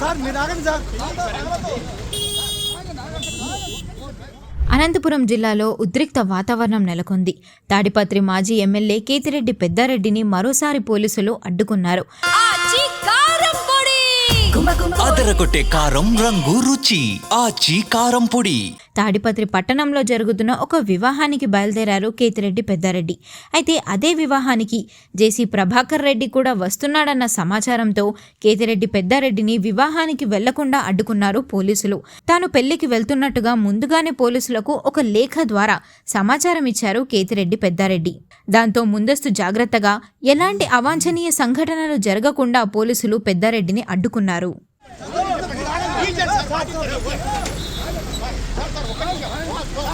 Sir మీరు ఆగండి sir. Anantapuram జిల్లాలో ఉద్రిక్త వాతావరణం నెలకొంది. తాడిపత్రి మాజీ ఎమ్మెల్యే కేతిరెడ్డి పెద్దారెడ్డిని మరోసారి పోలీసులు అడ్డుకున్నారు. అదరగొట్టే కారం రంగు రుచి. ఆచి కారం పొడి. తాడిపత్రి పట్టణంలో జరుగుతున్న ఒక వివాహానికి బయలుదేరారు కేతిరెడ్డి పెద్దారెడ్డి. అయితే అదే వివాహానికి జేసీ ప్రభాకర్ రెడ్డి కూడా వస్తున్నాడన్న సమాచారంతో కేతిరెడ్డి పెద్దారెడ్డిని వివాహానికి వెళ్ళకుండా అడ్డుకున్నారు పోలీసులు. తాను పెళ్ళికి వెళ్తున్నట్టుగా ముందుగానే పోలీసులకు ఒక లేఖ ద్వారా సమాచారం ఇచ్చారు కేతిరెడ్డి పెద్దారెడ్డి. దాంతో ముందస్తు జాగ్రత్తగా ఎలాంటి అవాంఛనీయ సంఘటనలు జరగకుండా పోలీసులు పెద్దారెడ్డిని అడ్డుకున్నారు.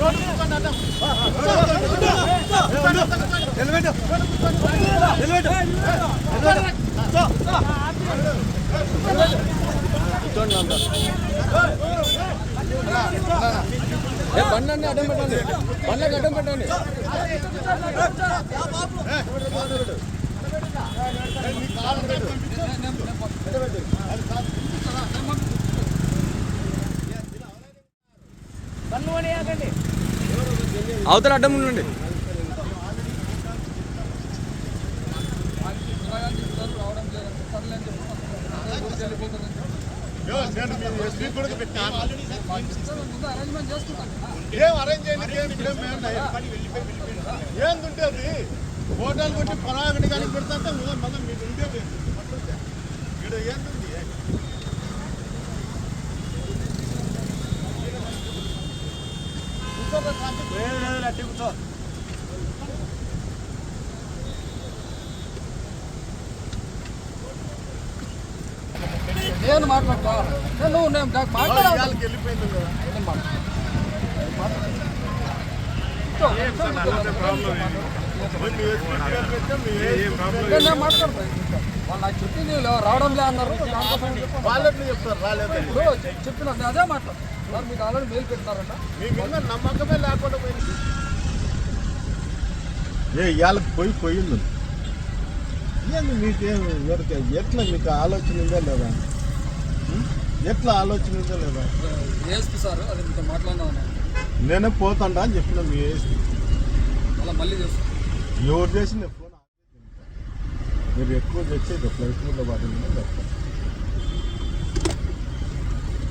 రోడ్డు బండి అడ్డం పెట్టండి. బండ్లకు అడ్డం పెట్టండి. అవతల అడ్డం ఉండండి. రావడం లేదు. ఏం అరేంజ్ చేయండి ఏందుంటే అది? హోటల్ కొట్టి పరాగడి కానీ పెడతా మళ్ళీ మీకు ఉండేది ఇక్కడ ఏంటుంది కూర్చో. నేను మాట్లాడతా. నేను నువ్వు నేను మాట్లాడాలి వెళ్ళిపోయింది కదా. నేను మాట్లాడతా. నేను నేను మాట్లాడతా. ఇంకా. వాళ్ళు నాకు చెప్పింది లే- రావడం లే అన్నారు. నేను. వాళ్ళెట్లు చెప్తారు? రాలేదు చెప్పిన నేను అదే మాట్లాడు సార్ మీకు ఆల్రెడీ మెయిల్ పెట్టినారంట. మీ మీద నమ్మకమే లేకుండా పోయింది. ఏ ఇవాళకి పోయి పోయింది. ఏంది మీకేం ఎట్లా మీకు ఆలోచన ఉందా లేదా? ఎట్లా ఆలోచన ఉందా లేదా? ఏఎస్పీ సార్ అది మీతో మాట్లాడినా నేనే పోతాండా అని చెప్పిన మీ అలా మళ్ళీ చేస్తాను ఎవరు చేసిన ఫోన్ మీరు ఎక్కువ తెచ్చేది ఫ్లైట్ మీద వాటిని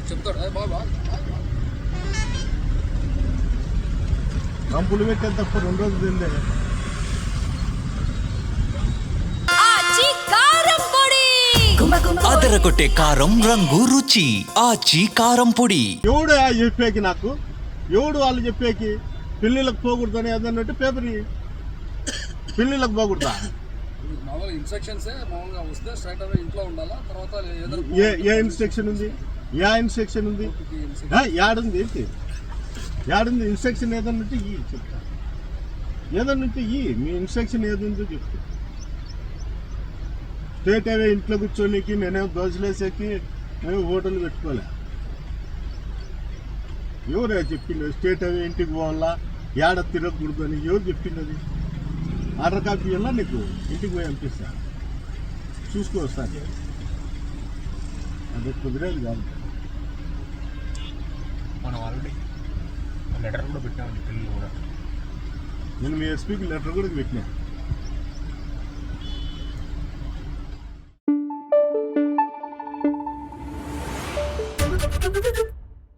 చెప్తాడు. బాబా పెట్టేది తప్ప రెండు రోజులు తిందే అదరగొట్టే కారం రంగు రుచి ఆచి కారం పొడి. ఎవడు ఆ చెప్పేకి నాకు? ఎవడు వాళ్ళు చెప్పేకి? పిల్లలకు పోకూడదని అదన్నట్టు పేపర్. పిల్లలకు పోకూడదా? మామూలుగా ఇన్స్ట్రక్షన్స్ మామూలుగా వస్తే స్ట్రైట్ అవే ఇంట్లో ఉండాలా? తర్వాత ఏదైనా ఏ ఏ ఇన్స్ట్రక్షన్ ఉంది? ఏ ఇన్స్ట్రక్షన్ ఉంది? ఆ, యాడుంది ఏంటి? యాడుంది ఇన్స్ట్రక్షన్ ఏదన్నట్టు ఇయ్యి చెప్తా. ఏదన్నట్టు ఇయ్యి మీ ఇన్స్ట్రక్షన్ ఏది చెప్తా. స్టేట్ అవే ఇంట్లో కూర్చోనికి నేనేం దోశలేసేకి మేము హోటల్ పెట్టుకోలే. ఎవరే చెప్పింది? స్టేట్ అవే ఇంటికి పోవాలా? ఏడ తిరగకూడదు అని ఎవరు చెప్పింది? ఆర్డర్ కాపీ వల్ల నీకు? ఇంటికి పోయి పంపిస్తా. చూసుకో ఒకసారి. అది కుదిరేది కాదు. మనం ఆల్రెడీ లెటర్ కూడా పెట్టామండి పిల్లలు కూడా. నేను మీ ఎస్పీకి లెటర్ కూడా పెట్టినా.